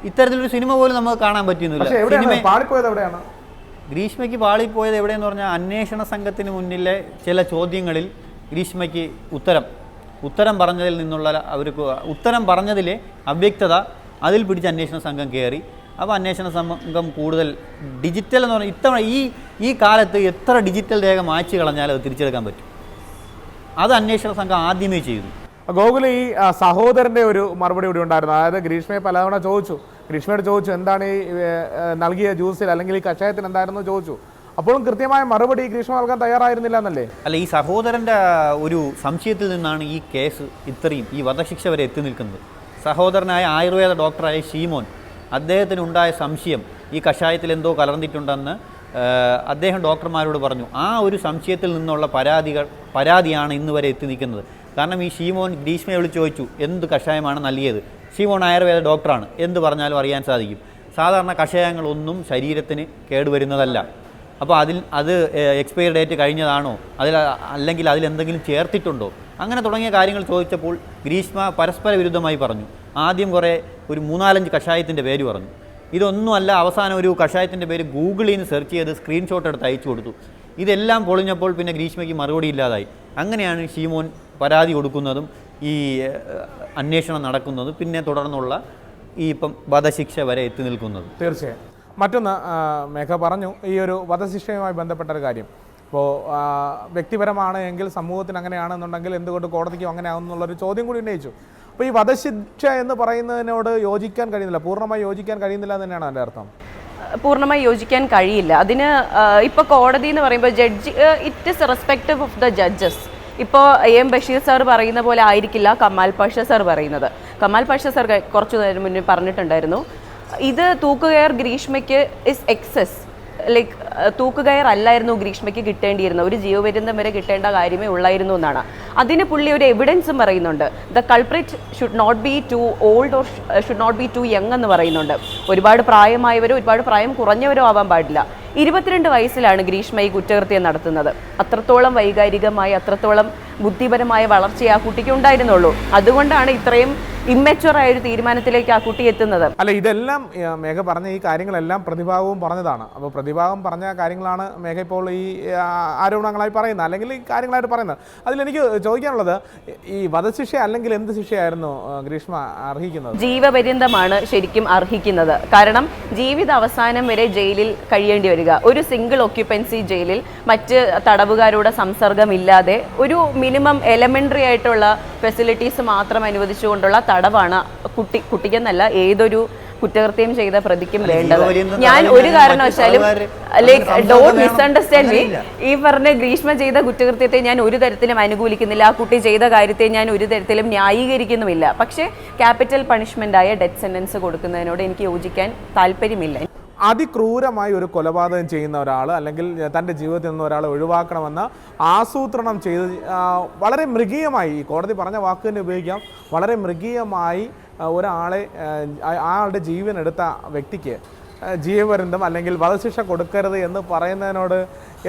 Speaker 3: ഇത്തരത്തിലൊരു സിനിമ പോലും നമുക്ക് കാണാൻ പറ്റുന്നില്ല ഗ്രീഷ്മയ്ക്ക് പാളിപ്പോയത് എവിടെയെന്ന് പറഞ്ഞാൽ അന്വേഷണ സംഘത്തിന് മുന്നിലെ ചില ചോദ്യങ്ങളിൽ ഗ്രീഷ്മയ്ക്ക് ഉത്തരം. ഉത്തരം പറഞ്ഞതിൽ നിന്നുള്ള അവർക്ക് ഉത്തരം പറഞ്ഞതിലെ അവ്യക്തത അതിൽ പിടിച്ച് അന്വേഷണ സംഘം കയറി. അപ്പോൾ അന്വേഷണ സംഘം കൂടുതൽ ഡിജിറ്റൽ എന്ന് പറഞ്ഞാൽ ഇത്തവണ ഈ ഈ കാലത്ത് എത്ര ഡിജിറ്റൽ രേഖ മായ്ച്ചു കളഞ്ഞാലും അത് തിരിച്ചെടുക്കാൻ പറ്റും. അത് അന്വേഷണ സംഘം ആദ്യമേ ചെയ്തു.
Speaker 1: ഗോകുൽ ഈ സഹോദരന്റെ ഒരു മറുപടി കൂടി ഉണ്ടായിരുന്നു. അതായത് ഗ്രീഷ്മയെ പലതവണ ചോദിച്ചു. ഗ്രീഷ്മയോട് ചോദിച്ചു എന്താണ് ഈ നൽകിയ ജ്യൂസിൽ അല്ലെങ്കിൽ ഈ കഷായത്തിൽ എന്തായിരുന്നു? ചോദിച്ചു. അപ്പോഴും കൃത്യമായ മറുപടി ഗ്രീഷ്മ നൽകാൻ തയ്യാറായിരുന്നില്ല എന്നല്ലേ?
Speaker 3: അല്ല ഈ സഹോദരന്റെ ഒരു സംശയത്തിൽ നിന്നാണ് ഈ കേസ് ഇത്രയും ഈ വധശിക്ഷ വരെ എത്തി നിൽക്കുന്നത്. സഹോദരനായ ആയുർവേദ ഡോക്ടറായ ഷീമോൻ അദ്ദേഹത്തിനുണ്ടായ സംശയം ഈ കഷായത്തിൽ എന്തോ കലർന്നിട്ടുണ്ടെന്ന് അദ്ദേഹം ഡോക്ടർമാരോട് പറഞ്ഞു ആ ഒരു സംശയത്തിൽ നിന്നുള്ള പരാതികൾ പരാതിയാണ് ഇന്ന് വരെ എത്തി നിൽക്കുന്നത്. കാരണം ഈ ഷീമോൻ ഗ്രീഷ്മയെ വിളിച്ച് ചോദിച്ചു എന്ത് കഷായമാണ് നൽകിയത്? ഷീമോൻ ആയുർവേദ ഡോക്ടറാണ് എന്ത് പറഞ്ഞാലും അറിയാൻ സാധിക്കും. സാധാരണ കഷായങ്ങളൊന്നും ശരീരത്തിന് കേടുവരുന്നതല്ല. അപ്പോൾ അതിൽ അത് എക്സ്പയർ ഡേറ്റ് കഴിഞ്ഞതാണോ? അതിൽ അല്ലെങ്കിൽ അതിലെന്തെങ്കിലും ചേർത്തിട്ടുണ്ടോ? അങ്ങനെ തുടങ്ങിയ കാര്യങ്ങൾ ചോദിച്ചപ്പോൾ ഗ്രീഷ്മ പരസ്പര വിരുദ്ധമായി പറഞ്ഞു. ആദ്യം കുറേ ഒരു മൂന്നാലഞ്ച് കഷായത്തിന്റെ പേര് പറഞ്ഞു. ഇതൊന്നുമല്ല അവസാനം ഒരു കഷായത്തിന്റെ പേര് ഗൂഗിളിൽ നിന്ന് സെർച്ച് ചെയ്ത് സ്ക്രീൻഷോട്ട് എടുത്ത് അയച്ചു കൊടുത്തു. ഇതെല്ലാം പൊളിഞ്ഞപ്പോൾ പിന്നെ ഗ്രീഷ്മയ്ക്ക് മറുപടി ഇല്ലാതായി. അങ്ങനെയാണ് ഷീമോൻ പരാതി കൊടുക്കുന്നതും ഈ അന്വേഷണം നടക്കുന്നതും പിന്നെ തുടർന്നുള്ള ഈ ഇപ്പം വധശിക്ഷ വരെ എത്തി നിൽക്കുന്നത്.
Speaker 1: തീർച്ചയായും. മറ്റൊന്ന് മേഘ പറഞ്ഞു ഈ ഒരു വധശിക്ഷയുമായി ബന്ധപ്പെട്ട ഒരു കാര്യം ഇപ്പോൾ വ്യക്തിപരമാണ് എങ്കിൽ സമൂഹത്തിന് അങ്ങനെയാണെന്നുണ്ടെങ്കിൽ എന്തുകൊണ്ട് കോടതിക്കും അങ്ങനെ ആകുന്നുള്ളൊരു ചോദ്യം കൂടി ഉന്നയിച്ചു. അപ്പോൾ ഈ വധശിക്ഷ എന്ന് പറയുന്നതിനോട് യോജിക്കാൻ കഴിയുന്നില്ല. പൂർണമായി യോജിക്കാൻ കഴിയുന്നില്ല എന്ന് തന്നെയാണ് എന്റെ അർത്ഥം.
Speaker 2: പൂർണമായി യോജിക്കാൻ കഴിയില്ല. അതിന് ഇപ്പോൾ കോടതി എന്ന് പറയുമ്പോൾ judge it is respective of the judges. ഇപ്പോൾ എം ബഷീർ സാർ പറയുന്ന പോലെ ആയിരിക്കില്ല കമാൽ പാഷ സാർ പറയുന്നത്. കമാൽ പാഷ സാർ കുറച്ചു നേരം മുന്നേ പറഞ്ഞിട്ടുണ്ടായിരുന്നു. ഇത് തൂക്കുകയർ ഗ്രീഷ്മയ്ക്ക് ഇസ് എക്സസ് ലൈക്ക് തൂക്കുകയർ അല്ലായിരുന്നു ഗ്രീഷ്മയ്ക്ക് കിട്ടേണ്ടിയിരുന്ന ഒരു ജീവപര്യന്തം വരെ കിട്ടേണ്ട കാര്യമേ ഉള്ളായിരുന്നു എന്നാണ്. അതിന് പുള്ളി ഒരു എവിഡൻസും പറയുന്നുണ്ട്. The culprit should not be too old or should not be too young എന്ന് പറയുന്നുണ്ട്. ഒരുപാട് പ്രായമായവരോ ഒരുപാട് പ്രായം കുറഞ്ഞവരോ ആവാൻ പാടില്ല. ഇരുപത്തിരണ്ട് വയസ്സിലാണ് ഗ്രീഷ്മ ഈ കുറ്റകൃത്യം നടത്തുന്നത്. അത്രത്തോളം വൈകാരികമായി അത്രത്തോളം ബുദ്ധിപരമായ വളർച്ച ആ കുട്ടിക്ക് ഉണ്ടായിരുന്നുള്ളൂ. അതുകൊണ്ടാണ് ഇത്രയും ഇമ്മച്ചുവർ ആയ ഒരു തീരുമാനത്തിലേക്ക് ആ കുട്ടി എത്തുന്നത്.
Speaker 1: അല്ല ഇതെല്ലാം മേഘ പറഞ്ഞ ഈ കാര്യങ്ങളെല്ലാം പ്രതിഭാഗവും പറഞ്ഞതാണ്. അപ്പോൾ പ്രതിഭാഗം പറഞ്ഞ കാര്യങ്ങളാണ് മേഘ ഇപ്പോൾ ഈ ആരോപണങ്ങളായി പറയുന്നത്. അല്ലെങ്കിൽ ഈ കാര്യങ്ങളായിട്ട് പറയുന്നത്. അതിലെനിക്ക് ചോദിക്കാനുള്ളത് ഈ വധശിക്ഷ അല്ലെങ്കിൽ എന്ത് ശിക്ഷയായിരുന്നു ഗ്രീഷ്മ അർഹിക്കുന്നത്?
Speaker 2: ജീവപര്യന്തമാണ് ശരിക്കും അർഹിക്കുന്നത്. കാരണം ജീവിത അവസാനം വരെ ജയിലിൽ കഴിയേണ്ടി വരിക ഒരു സിംഗിൾ ഒക്യുപ്പൻസി ജയിലിൽ മറ്റ് തടവുകാരുടെ സംസർഗമില്ലാതെ ഒരു മിനിമം എലമെന്ററി ആയിട്ടുള്ള ഫെസിലിറ്റീസ് മാത്രം അനുവദിച്ചുകൊണ്ടുള്ള തടവാണ് കുട്ടി കുട്ടിക്കെന്നല്ല ഏതൊരു കുറ്റകൃത്യം ചെയ്ത പ്രതിക്കും വേണ്ടത്. ഞാൻ ഒരു കാരണവശാലും ലൈക്ക് ഡോണ്ട്. മിസ്അണ്ടർസ്റ്റാൻഡ് മീ ഈ പറഞ്ഞ ഗ്രീഷ്മ ചെയ്ത കുറ്റകൃത്യത്തെ ഞാൻ ഒരു തരത്തിലും അനുകൂലിക്കുന്നില്ല. ആ കുട്ടി ചെയ്ത കാര്യത്തെ ഞാൻ ഒരു തരത്തിലും ന്യായീകരിക്കുന്നുമില്ല. പക്ഷേ ക്യാപിറ്റൽ പണിഷ്മെന്റ് ആയ ഡെത്ത് സെന്റൻസ് കൊടുക്കുന്നതിനോട് എനിക്ക് യോജിക്കാൻ താല്പര്യമില്ല.
Speaker 1: അതിക്രൂരമായി ഒരു കൊലപാതകം ചെയ്യുന്ന ഒരാൾ അല്ലെങ്കിൽ തന്റെ ജീവിതത്തിൽ നിന്ന് ഒരാളെ ഒഴിവാക്കണമെന്ന് ആസൂത്രണം ചെയ്ത് വളരെ മൃഗീയമായി ഈ കോടതി പറഞ്ഞ വാക്ക് തന്നെ ഉപയോഗിക്കാം വളരെ മൃഗീയമായി ഒരാളെ ആളുടെ ജീവൻ എടുത്ത വ്യക്തിക്ക് ജീവപര്യന്തം അല്ലെങ്കിൽ വധശിക്ഷ കൊടുക്കരുത് എന്ന് പറയുന്നതിനോട്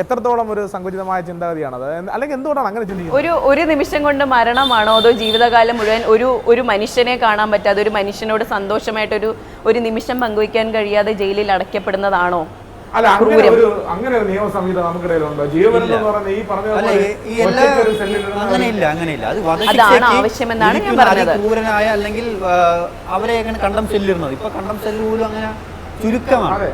Speaker 1: എത്രത്തോളം ഒരു സങ്കുചിതമായ ചിന്താഗതിയാണ് അല്ലെങ്കിൽ എന്തുകൊണ്ടാണ് അങ്ങനെ ചിന്തിക്കുന്നത്?
Speaker 2: ഒരു ഒരു നിമിഷം കൊണ്ട് മരണമാണോ അതോ ജീവിതകാലം മുഴുവൻ ഒരു ഒരു മനുഷ്യനെ കാണാൻ പറ്റാതെ ഒരു മനുഷ്യനോട് സന്തോഷമായിട്ടൊരു ഒരു നിമിഷം പങ്കുവയ്ക്കാൻ കഴിയാതെ ജയിലിൽ അടയ്ക്കപ്പെടുന്നതാണോ?
Speaker 1: അല്ല അങ്ങനെ ഒരു അങ്ങനെ ഒരു നിയമസംഹിത നമുക്കിടയിലുണ്ടോ ജീവപര്യന്തം എന്ന് ഈ പറഞ്ഞ
Speaker 3: അങ്ങനെയില്ല അങ്ങനെയില്ല. അത്
Speaker 2: അതാണ് ആവശ്യമെന്നാണ് ഞാൻ പറഞ്ഞത്.
Speaker 3: അല്ലെങ്കിൽ അവരെ അങ്ങനെ കണ്ടം സെല്ലിരുന്നത് ഇപ്പൊ കണ്ടം സെല്ല് പോലും അങ്ങനെ ചുരുക്കമാണ്.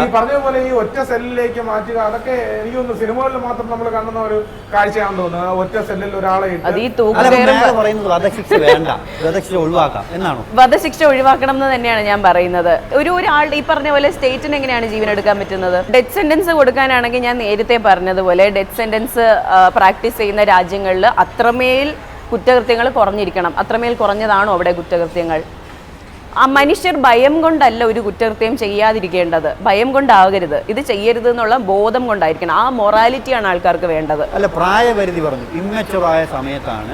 Speaker 1: ഈ പറഞ്ഞതുപോലെ ഈ ഒറ്റ സെല്ലിലേക്ക് മാറ്റുക അതൊക്കെ എനിക്ക് തോന്നുന്നു സിനിമകളിൽ മാത്രം നമ്മൾ കാണുന്ന ഒരു കാഴ്ചയാണെന്ന് തോന്നുന്നത് ഒറ്റ സെല്ലിൽ ഒരാളെ
Speaker 3: വധശിക്ഷ
Speaker 2: ഒഴിവാക്കണം എന്ന് തന്നെയാണ് ഞാൻ പറയുന്നത്. ഒരു ഒരാൾ ഈ പറഞ്ഞ പോലെ സ്റ്റേറ്റിന് എങ്ങനെയാണ് ജീവൻ എടുക്കാൻ പറ്റുന്നത്? ഡെത്ത് സെന്റൻസ് കൊടുക്കാനാണെങ്കിൽ ഞാൻ നേരത്തെ പറഞ്ഞതുപോലെ ഡെത്ത് സെന്റൻസ് പ്രാക്ടീസ് ചെയ്യുന്ന രാജ്യങ്ങളിൽ അത്രമേൽ കുറ്റകൃത്യങ്ങൾ കുറഞ്ഞിരിക്കണം. അത്രമേൽ കുറഞ്ഞതാണോ അവിടെ കുറ്റകൃത്യങ്ങൾ? ആ മനുഷ്യർ ഭയം കൊണ്ടല്ല ഒരു കുറ്റകൃത്യം ചെയ്യാതിരിക്കേണ്ടത്. ഭയം കൊണ്ടാകരുത് ഇത് ചെയ്യരുത് എന്നുള്ള ബോധം കൊണ്ടായിരിക്കണം. ആ മൊറാലിറ്റിയാണ് ആൾക്കാർക്ക് വേണ്ടത്.
Speaker 3: അല്ല പ്രായപരിധി പറഞ്ഞു. ഇമ്മച്ചറായ സമയത്താണ്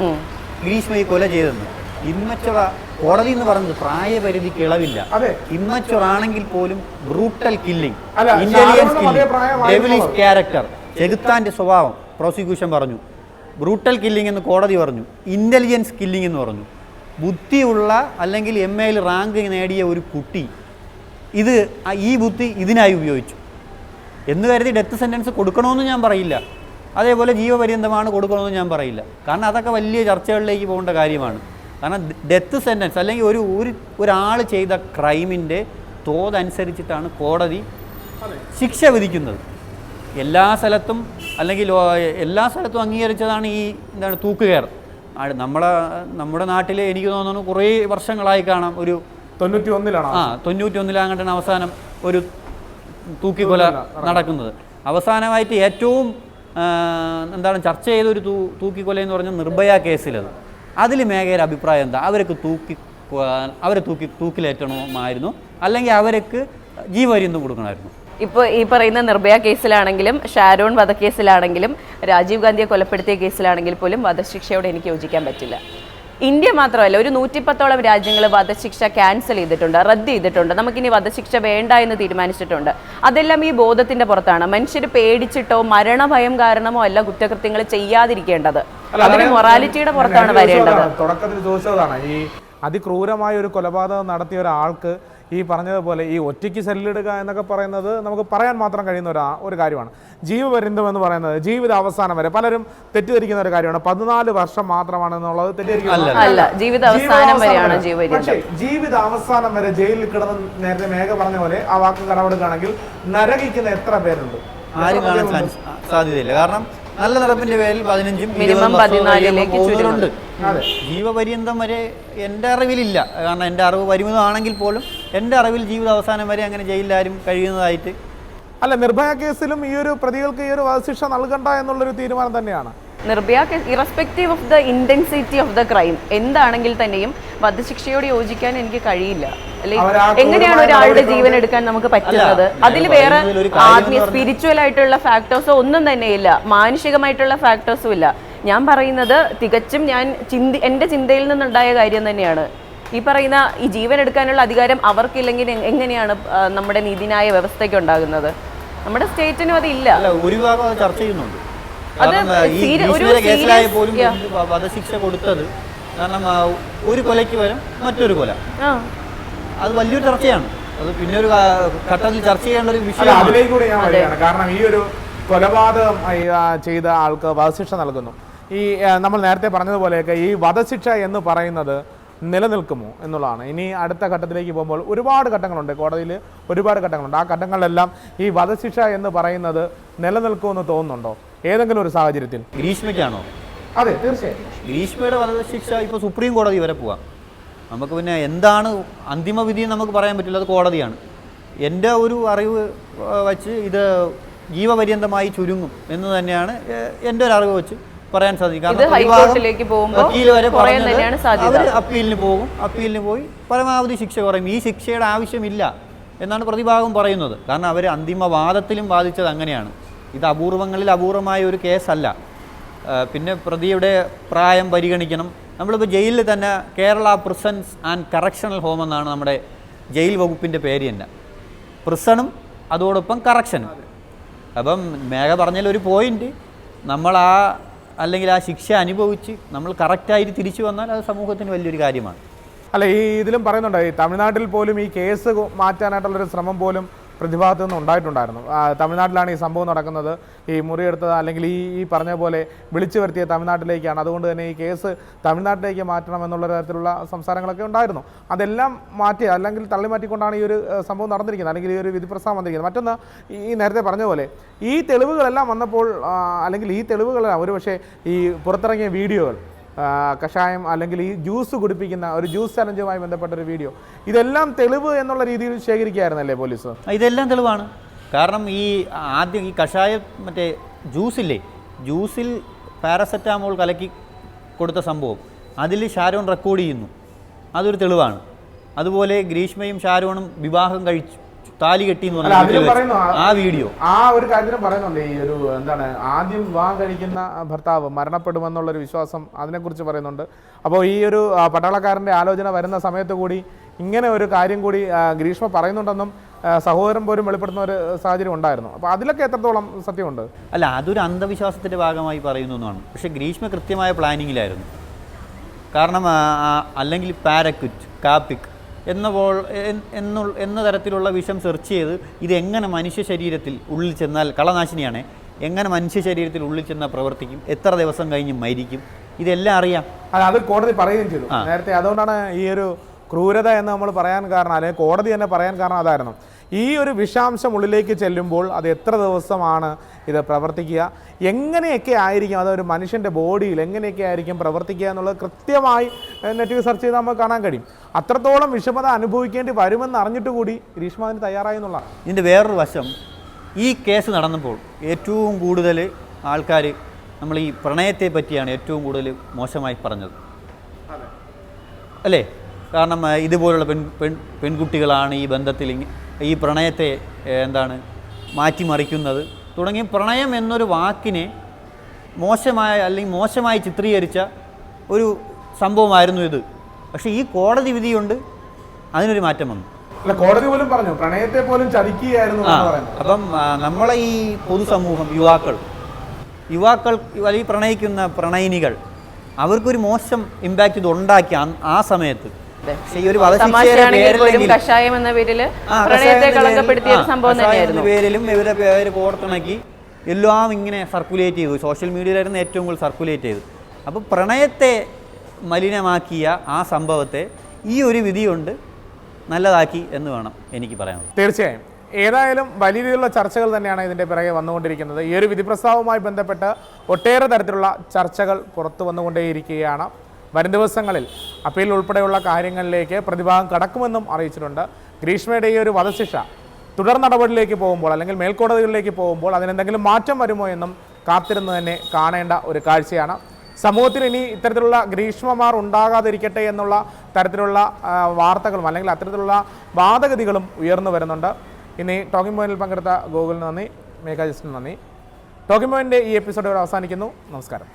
Speaker 3: ഗ്രീഷ്മ ഈ കൊല ചെയ്തെന്ന് ഇമ്മച്ചറ കോടതി എന്ന് പറഞ്ഞത് പ്രായപരിധി കിളവില്ല
Speaker 1: അതെ.
Speaker 3: ഇമ്മച്ചുർ ആണെങ്കിൽ പോലും brutal killing intelligence
Speaker 1: killing
Speaker 3: devilish character ചെകുത്താന്റെ സ്വഭാവം. പ്രോസിക്യൂഷൻ പറഞ്ഞു. ബ്രൂട്ടൽ കില്ലിംഗ് എന്ന് കോടതി പറഞ്ഞു. ഇന്റലിജൻസ് കില്ലിംഗ് എന്ന് പറഞ്ഞു. ബുദ്ധിയുള്ള അല്ലെങ്കിൽ എം എയിൽ റാങ്ക് നേടിയ ഒരു കുട്ടി ഇത് ഈ ബുദ്ധി ഇതിനായി ഉപയോഗിച്ചു. എന്ന് കരുതി ഡെത്ത് സെന്റൻസ് കൊടുക്കണമെന്ന് ഞാൻ പറയില്ല. അതേപോലെ ജീവപര്യന്തമാണ് കൊടുക്കണമെന്ന് ഞാൻ പറയില്ല. കാരണം അതൊക്കെ വലിയ ചർച്ചകളിലേക്ക് പോകേണ്ട കാര്യമാണ്. കാരണം ഡെത്ത് സെന്റൻസ് അല്ലെങ്കിൽ ഒരു ഒരു ഒരാൾ ചെയ്ത ക്രൈമിന്റെ തോതനുസരിച്ചിട്ടാണ് കോടതി ശിക്ഷ വിധിക്കുന്നത്. എല്ലാ സ്ഥലത്തും അല്ലെങ്കിൽ എല്ലാ സ്ഥലത്തും അംഗീകരിച്ചതാണ് ഈ എന്താണ് തൂക്കുകയർ. നമ്മളെ നമ്മുടെ നാട്ടിൽ എനിക്ക് തോന്നുന്നു കുറേ വർഷങ്ങളായി കാണാം ഒരു
Speaker 1: തൊണ്ണൂറ്റി ഒന്നിലാണ്
Speaker 3: ആ തൊണ്ണൂറ്റി ഒന്നിലാകട്ടെ അവസാനം ഒരു തൂക്കിക്കൊല നടക്കുന്നത്. അവസാനമായിട്ട് ഏറ്റവും എന്താണ് ചർച്ച ചെയ്ത ഒരു തൂ തൂക്കിക്കൊല എന്ന് പറഞ്ഞാൽ നിർഭയ കേസിലത്. അതിൽ മേഘയുടെ അഭിപ്രായം എന്താ? അവർക്ക് തൂക്കി അവരെ തൂക്കി തൂക്കിലേറ്റണമായിരുന്നു അല്ലെങ്കിൽ അവർക്ക് ജീവരിന്ന് കൊടുക്കണമായിരുന്നു?
Speaker 2: ഇപ്പോൾ ഈ പറയുന്ന നിർഭയ കേസിലാണെങ്കിലും ഷാരോൺ വധക്കേസിലാണെങ്കിലും രാജീവ് ഗാന്ധിയെ കൊലപ്പെടുത്തിയ കേസിലാണെങ്കിൽ പോലും വധശിക്ഷയോട് എനിക്ക് യോജിക്കാൻ പറ്റില്ല. ഇന്ത്യ മാത്രമല്ല ഒരു നൂറ്റിപ്പത്തോളം രാജ്യങ്ങൾ വധശിക്ഷ ക്യാൻസൽ ചെയ്തിട്ടുണ്ട് റദ്ദ് ചെയ്തിട്ടുണ്ട്. നമുക്കിനി വധശിക്ഷ വേണ്ട എന്ന് തീരുമാനിച്ചിട്ടുണ്ട്. അതെല്ലാം ഈ ബോധത്തിന്റെ പുറത്താണ്. മനുഷ്യർ പേടിച്ചിട്ടോ മരണഭയം കാരണമോ അല്ല കുറ്റകൃത്യങ്ങൾ ചെയ്യാതിരിക്കേണ്ടത്.
Speaker 1: അതിന്
Speaker 2: മൊറാലിറ്റിയുടെ പുറത്താണ് വരേണ്ടത്.
Speaker 1: തുടക്കത്തിൽ ചോദിച്ചതാണ് ഈ അതിക്രൂരമായ ഒരു കൊലപാതകം നടത്തിയ ഒരാൾക്ക് ഈ പറഞ്ഞതുപോലെ ഈ ഒറ്റയ്ക്ക് സെല്ലിടുക എന്നൊക്കെ പറയുന്നത് നമുക്ക് പറയാൻ മാത്രം കഴിയുന്ന ഒരു ഒരു കാര്യമാണ്. ജീവപര്യന്തം എന്ന് പറയുന്നത് ജീവിത അവസാനം വരെ പലരും തെറ്റിദ്ധരിക്കുന്ന ഒരു കാര്യമാണ്. പതിനാല് വർഷം മാത്രമാണ് എന്നുള്ളത് തെറ്റിദ്ധരിക്കുന്നത്.
Speaker 2: അല്ല ജീവിത അവസാനം വരെയാണ് ജീവപര്യന്തം
Speaker 1: ജീവിത അവസാനം വരെ ജയിലിൽ കിടന്ന് നേരത്തെ മേഘ പറഞ്ഞ പോലെ ആ വാക്ക് കടമെടുക്കുകയാണെങ്കിൽ നരകിക്കുന്ന എത്ര പേരുണ്ട്?
Speaker 3: ആരും കാണാൻ സാധ്യതയില്ല. കാരണം നല്ല നടപ്പിന്റെ പേരിൽ പതിനഞ്ചും മിനിമം
Speaker 2: പതിനാലിലേക്ക്
Speaker 3: ചുരുണ്ട്
Speaker 1: അതെ.
Speaker 3: ജീവപര്യന്തം വരെ എന്റെ അറിവിലില്ല. കാരണം എന്റെ അറിവ് പരിമിതമാണെങ്കിൽ പോലും എന്റെ അറിവിൽ ജീവിത അവസാനം വരെ അങ്ങനെ ജയിലിലാരും കഴിയുന്നതായിട്ട്
Speaker 1: അല്ല നിർഭയ കേസിലും ഈ ഒരു പ്രതികൾക്ക് ഈ ഒരു വധശിക്ഷ നൽകണ്ട എന്നുള്ളൊരു തീരുമാനം തന്നെയാണ്.
Speaker 2: Nirbhaya irrespective of the intensity of the crime എന്താണെങ്കിൽ തന്നെയും വധശിക്ഷയോട് യോജിക്കാൻ എനിക്ക് കഴിയില്ല. അല്ലെങ്കിൽ എങ്ങനെയാണ് ഒരാളുടെ ജീവൻ എടുക്കാൻ നമുക്ക് പറ്റുന്നത്? അതിൽ വേറെ ആത്മീയ സ്പിരിച്വൽ ആയിട്ടുള്ള ഫാക്ടേഴ്സോ ഒന്നും തന്നെയില്ല. മാനുഷികമായിട്ടുള്ള ഫാക്ടേഴ്സും ഇല്ല. ഞാൻ പറയുന്നത് തികച്ചും ഞാൻ ചിന്തി എന്റെ ചിന്തയിൽ നിന്നുണ്ടായ കാര്യം തന്നെയാണ്. ഈ പറയുന്ന ഈ ജീവൻ എടുക്കാനുള്ള അധികാരം അവർക്കില്ലെങ്കിൽ എങ്ങനെയാണ് നമ്മുടെ നീതിന്യായ വ്യവസ്ഥയ്ക്ക് ഉണ്ടാകുന്നത്? നമ്മുടെ സ്റ്റേറ്റിനും അതില്ല.
Speaker 3: അല്ല ഒരു ഭാഗം ചർച്ച ചെയ്യുന്നുണ്ട്. കേസിലായ പോലും വധശിക്ഷ കൊടുത്തത്. കാരണം ഒരു കൊലയ്ക്ക് വരും മറ്റൊരു കൊല.
Speaker 2: ആ.
Speaker 3: അത് വലിയൊരു ചർച്ചയാണ്. അത് പിന്നെ ഒരു ഘട്ടത്തിൽ ചർച്ച ചെയ്യേണ്ട ഒരു
Speaker 1: വിഷയം
Speaker 3: വിഷയമാണ്.
Speaker 1: അതിലേക്ക് കൂടി ഞാൻ വരികയാണ്. കാരണം ഈ ഒരു കൊലപാതകം ചെയ്ത ആൾക്ക് വധശിക്ഷ നൽകുന്നു. ഈ നമ്മൾ നേരത്തെ പറഞ്ഞതുപോലെയൊക്കെ ഈ വധശിക്ഷ എന്ന് പറയുന്നത് നിലനിൽക്കുമോ എന്നുള്ളതാണ്. ഇനി അടുത്ത ഘട്ടത്തിലേക്ക് പോകുമ്പോൾ ഒരുപാട് ഘട്ടങ്ങളുണ്ട്. കോടതിയിൽ ഒരുപാട് ഘട്ടങ്ങളുണ്ട്. ആ ഘട്ടങ്ങളിലെല്ലാം ഈ വധശിക്ഷ എന്ന് പറയുന്നത് നിലനിൽക്കുമെന്ന് തോന്നുന്നുണ്ടോ? ഏതെങ്കിലും ഒരു സാഹചര്യത്തിൽ.
Speaker 3: ഗ്രീഷ്മയ്ക്കാണോ?
Speaker 1: അതെ തീർച്ചയായും
Speaker 3: ഗ്രീഷ്മയുടെ വധശിക്ഷ ഇപ്പോൾ സുപ്രീം കോടതി വരെ പോവാം. നമുക്ക് പിന്നെ എന്താണ് അന്തിമ വിധി എന്ന് നമുക്ക് പറയാൻ പറ്റില്ല അത് കോടതിയാണ്. എന്റെ ഒരു അറിവ് വെച്ച് ഇത് ജീവപര്യന്തമായി ചുരുങ്ങും എന്ന് തന്നെയാണ് എന്റെ ഒരു അറിവ് വെച്ച് പറയാൻ സാധിക്കും. അവർ അപ്പീലിന് പോകും അപ്പീലിന് പോയി പരമാവധി ശിക്ഷ കുറയും. ഈ ശിക്ഷയുടെ ആവശ്യമില്ല എന്നാണ് പ്രതിഭാഗം പറയുന്നത്. കാരണം അവർ അന്തിമ വാദത്തിലും വാദിച്ചത് അങ്ങനെയാണ്. ഇത് അപൂർവങ്ങളിൽ അപൂർവമായ ഒരു കേസല്ല. പിന്നെ പ്രതിയുടെ പ്രായം പരിഗണിക്കണം. നമ്മളിപ്പോൾ ജയിലിൽ തന്നെ Kerala prisons and correctional home എന്നാണ് നമ്മുടെ ജയിൽ വകുപ്പിന്റെ പേര് തന്നെ. പ്രിസണും അതോടൊപ്പം കറക്ഷനും. അപ്പം മേഘ പറഞ്ഞതിൽ ഒരു പോയിന്റ് നമ്മൾ ആ അല്ലെങ്കിൽ ആ ശിക്ഷ അനുഭവിച്ച് നമ്മൾ കറക്റ്റായിട്ട് തിരിച്ചു വന്നാൽ അത് സമൂഹത്തിന് വലിയൊരു കാര്യമാണ്.
Speaker 1: അല്ല ഈ ഇതിലും പറയുന്നുണ്ട് ഈ തമിഴ്നാട്ടിൽ പോലും ഈ കേസ് മാറ്റാനായിട്ടുള്ളൊരു ശ്രമം പോലും പ്രതിഭാഗത്തു നിന്ന് ഉണ്ടായിട്ടുണ്ടായിരുന്നു. തമിഴ്നാട്ടിലാണ് ഈ സംഭവം നടക്കുന്നത്. ഈ മുറിയെടുത്തത് അല്ലെങ്കിൽ ഈ ഈ പറഞ്ഞ പോലെ വിളിച്ചു വരുത്തിയ തമിഴ്നാട്ടിലേക്കാണ്. അതുകൊണ്ട് തന്നെ ഈ കേസ് തമിഴ്നാട്ടിലേക്ക് മാറ്റണം എന്നുള്ള തരത്തിലുള്ള സംസാരങ്ങളൊക്കെ ഉണ്ടായിരുന്നു. അതെല്ലാം മാറ്റി അല്ലെങ്കിൽ തള്ളി തള്ളിമാറ്റിക്കൊണ്ടാണ് ഈ ഒരു സംഭവം നടന്നിരിക്കുന്നത്. അല്ലെങ്കിൽ ഈ ഒരു വിധിപ്രസ്താവം വന്നിരിക്കുന്നത്. മറ്റൊന്ന് ഈ നേരത്തെ പറഞ്ഞ പോലെ ഈ തെളിവുകളെല്ലാം വന്നപ്പോൾ അല്ലെങ്കിൽ ഈ തെളിവുകളെല്ലാം ഒരുപക്ഷെ ഈ പുറത്തിറങ്ങിയ വീഡിയോകൾ കഷായം അല്ലെങ്കിൽ ഈ ജ്യൂസ് കുടിപ്പിക്കുന്ന ഒരു ജ്യൂസ് ചലഞ്ചുമായി ബന്ധപ്പെട്ട ഒരു വീഡിയോ. ഇതെല്ലാം തെളിവ് എന്നുള്ള രീതിയിൽ ശേഖരിക്കുകയായിരുന്നല്ലേ പോലീസ്?
Speaker 3: ഇതെല്ലാം തെളിവാണ്. കാരണം ഈ ആദ്യം ഈ കഷായം മറ്റേ ജ്യൂസില്ലേ ജ്യൂസിൽ പാരസെറ്റാമോൾ കലക്കി കൊടുത്ത സംഭവം. അതിൽ ഷാരോൺ റെക്കോർഡ് ചെയ്യുന്നു. അതൊരു തെളിവാണ്. അതുപോലെ ഗ്രീഷ്മയും ഷാരോണും വിവാഹം കഴിച്ചു. താലി കെട്ടി എന്ന്
Speaker 1: പറയുന്നത്
Speaker 3: പറഞ്ഞ.
Speaker 1: ആ-
Speaker 3: വീഡിയോ.
Speaker 1: ആ ഒരു കാര്യത്തിനും പറയുന്നുണ്ട്. ഈ ഒരു എന്താണ് ആദ്യം വിവാഹം കഴിക്കുന്ന ഭർത്താവ് മരണപ്പെടുമെന്നുള്ള ഒരു വിശ്വാസം അതിനെക്കുറിച്ച് പറയുന്നുണ്ട്. അപ്പോൾ ഈ ഒരു പട്ടാളക്കാരന്റെ പട്ടാളക്കാരന്റെ ആലോചന വരുന്ന സമയത്ത് കൂടി ഇങ്ങനെ ഒരു കാര്യം കൂടി ഗ്രീഷ്മ പറയുന്നുണ്ടെന്നും സഹോദരൻ പോലും വെളിപ്പെടുത്തുന്ന ഒരു സാഹചര്യം ഉണ്ടായിരുന്നു. അപ്പോൾ അതിലൊക്കെ എത്രത്തോളം സത്യമുണ്ട്?
Speaker 3: അല്ല അതൊരു അന്ധവിശ്വാസത്തിന്റെ ഭാഗമായി പറയുന്നു എന്നാണ്. പക്ഷേ ഗ്രീഷ്മ കൃത്യമായ പ്ലാനിങ്ങിലായിരുന്നു കാരണം അല്ലെങ്കിൽ പാരക്വിറ്റ് കാപ്പിക് എന്ന പോൾ എന്നുള്ള എന്ന തരത്തിലുള്ള വിഷം സെർച്ച് ചെയ്ത് ഇതെങ്ങനെ മനുഷ്യ ശരീരത്തിൽ ഉള്ളിൽ ചെന്നാൽ കളനാശിനിയാണ് എങ്ങനെ മനുഷ്യ ശരീരത്തിൽ ഉള്ളിൽ ചെന്നാൽ പ്രവർത്തിക്കും എത്ര ദിവസം കഴിഞ്ഞ് മരിക്കും ഇതെല്ലാം അറിയാം.
Speaker 1: അത് അത് കോടതി പറയുകയും ചെയ്തു. നേരത്തെ അതുകൊണ്ടാണ് ഈ ഒരു ക്രൂരത എന്ന് നമ്മൾ പറയാൻ കാരണം അല്ലെങ്കിൽ കോടതി തന്നെ പറയാൻ കാരണം അതായിരുന്നു. ഈ ഒരു വിഷാംശം ഉള്ളിലേക്ക് ചെല്ലുമ്പോൾ അത് എത്ര ദിവസമാണ് ഇത് പ്രവർത്തിക്കുക. എങ്ങനെയൊക്കെ ആയിരിക്കും അതൊരു മനുഷ്യന്റെ ബോഡിയിൽ എങ്ങനെയൊക്കെ ആയിരിക്കും പ്രവർത്തിക്കുക എന്നുള്ളത് കൃത്യമായി നെറ്റിൽ സെർച്ച് ചെയ്താൽ നമുക്ക് കാണാൻ കഴിയും. അത്രത്തോളം വിഷമത അനുഭവിക്കേണ്ടി വരുമെന്ന് അറിഞ്ഞിട്ട് കൂടി ഗ്രീഷ്മ അതിന് തയ്യാറായി എന്നുള്ളതാണ്
Speaker 3: ഇതിന്റെ വേറൊരു വശം ഈ കേസ് നടന്നപ്പോൾ ഏറ്റവും കൂടുതൽ ആൾക്കാർ നമ്മൾ ഈ പ്രണയത്തെ പറ്റിയാണ് ഏറ്റവും കൂടുതൽ മോശമായി പറഞ്ഞത്. അല്ലേ? കാരണം ഇതുപോലുള്ള പെൺ പെൺ പെൺകുട്ടികളാണ് ഈ ബന്ധത്തിൽ ഈ പ്രണയത്തെ എന്താണ് മാറ്റിമറിക്കുന്നത്. തുടങ്ങി പ്രണയം എന്നൊരു വാക്കിനെ മോശമായ അല്ലെങ്കിൽ മോശമായി ചിത്രീകരിച്ച ഒരു സംഭവമായിരുന്നു ഇത്. പക്ഷേ ഈ കോടതി വിധിയുണ്ട് അതിനൊരു മാറ്റം വന്നു.
Speaker 1: അല്ല കോടതി പോലും പറഞ്ഞു പ്രണയത്തെ പോലും ചതിക്കുകയായിരുന്നു
Speaker 3: അപ്പം നമ്മളെ ഈ പൊതുസമൂഹം യുവാക്കൾ യുവാക്കൾ അല്ലെങ്കിൽ പ്രണയിക്കുന്ന പ്രണയിനികൾ അവർക്കൊരു മോശം ഇമ്പാക്റ്റ് ഇത് ഉണ്ടാക്കി ആ- സമയത്ത്. ഈ ഒരു
Speaker 2: കഷായം എന്ന പേരിൽ പ്രണയത്തെ കളങ്കപ്പെടുത്തിയ സംഭവം തന്നെയായിരുന്നു.
Speaker 3: പേരിലും ഇവരെ പേര് കോർത്തിണക്കി എല്ലാം ഇങ്ങനെ സർക്കുലേറ്റ് ചെയ്തു. സോഷ്യൽ മീഡിയയിലായിരുന്നു ഏറ്റവും കൂടുതൽ സർക്കുലേറ്റ് ചെയ്തു അപ്പോൾ പ്രണയത്തെ മലിനമാക്കിയ ആ സംഭവത്തെ ഈ ഒരു വിധി കൊണ്ട് നല്ലതാക്കി എന്ന് വേണം എനിക്ക് പറയാനുള്ളത്.
Speaker 1: തീർച്ചയായും. ഏതായാലും വലിയ രീതിയിലുള്ള ചർച്ചകൾ തന്നെയാണ് ഇതിന്റെ പിറകെ വന്നുകൊണ്ടിരിക്കുന്നത്. ഈ ഒരു വിധി പ്രസ്താവവുമായി ബന്ധപ്പെട്ട് ഒട്ടേറെ തരത്തിലുള്ള ചർച്ചകൾ പുറത്തു വന്നുകൊണ്ടേയിരിക്കുകയാണ്. വരും ദിവസങ്ങളിൽ അപ്പീൽ ഉൾപ്പെടെയുള്ള കാര്യങ്ങളിലേക്ക് പ്രതിഭാഗം കടക്കുമെന്നും അറിയിച്ചിട്ടുണ്ട്. ഗ്രീഷ്മയുടെ ഈ ഒരു വധശിക്ഷ തുടർ നടപടിയിലേക്ക് പോകുമ്പോൾ അല്ലെങ്കിൽ മേൽക്കോടതികളിലേക്ക് പോകുമ്പോൾ അതിനെന്തെങ്കിലും മാറ്റം വരുമോ എന്നും കാത്തിരുന്ന് തന്നെ കാണേണ്ട ഒരു കാഴ്ചയാണ്. സമൂഹത്തിൽ ഇനി ഇത്തരത്തിലുള്ള ഗ്രീഷ്മമാർ ഉണ്ടാകാതിരിക്കട്ടെ എന്നുള്ള തരത്തിലുള്ള വാർത്തകളും അല്ലെങ്കിൽ അത്തരത്തിലുള്ള വാദഗതികളും ഉയർന്നു വരുന്നുണ്ട്. ഇനി ടോക്കിംഗ് പോയിന്റിൽ പങ്കെടുത്ത ഗോകുലിന് നന്ദി മേഘാജിസ്റ്റിന് നന്ദി. ടോക്കിംഗ് പോയിന്റിന്റെ ഈ എപ്പിസോഡ് ഇവിടെ അവസാനിക്കുന്നു. നമസ്കാരം.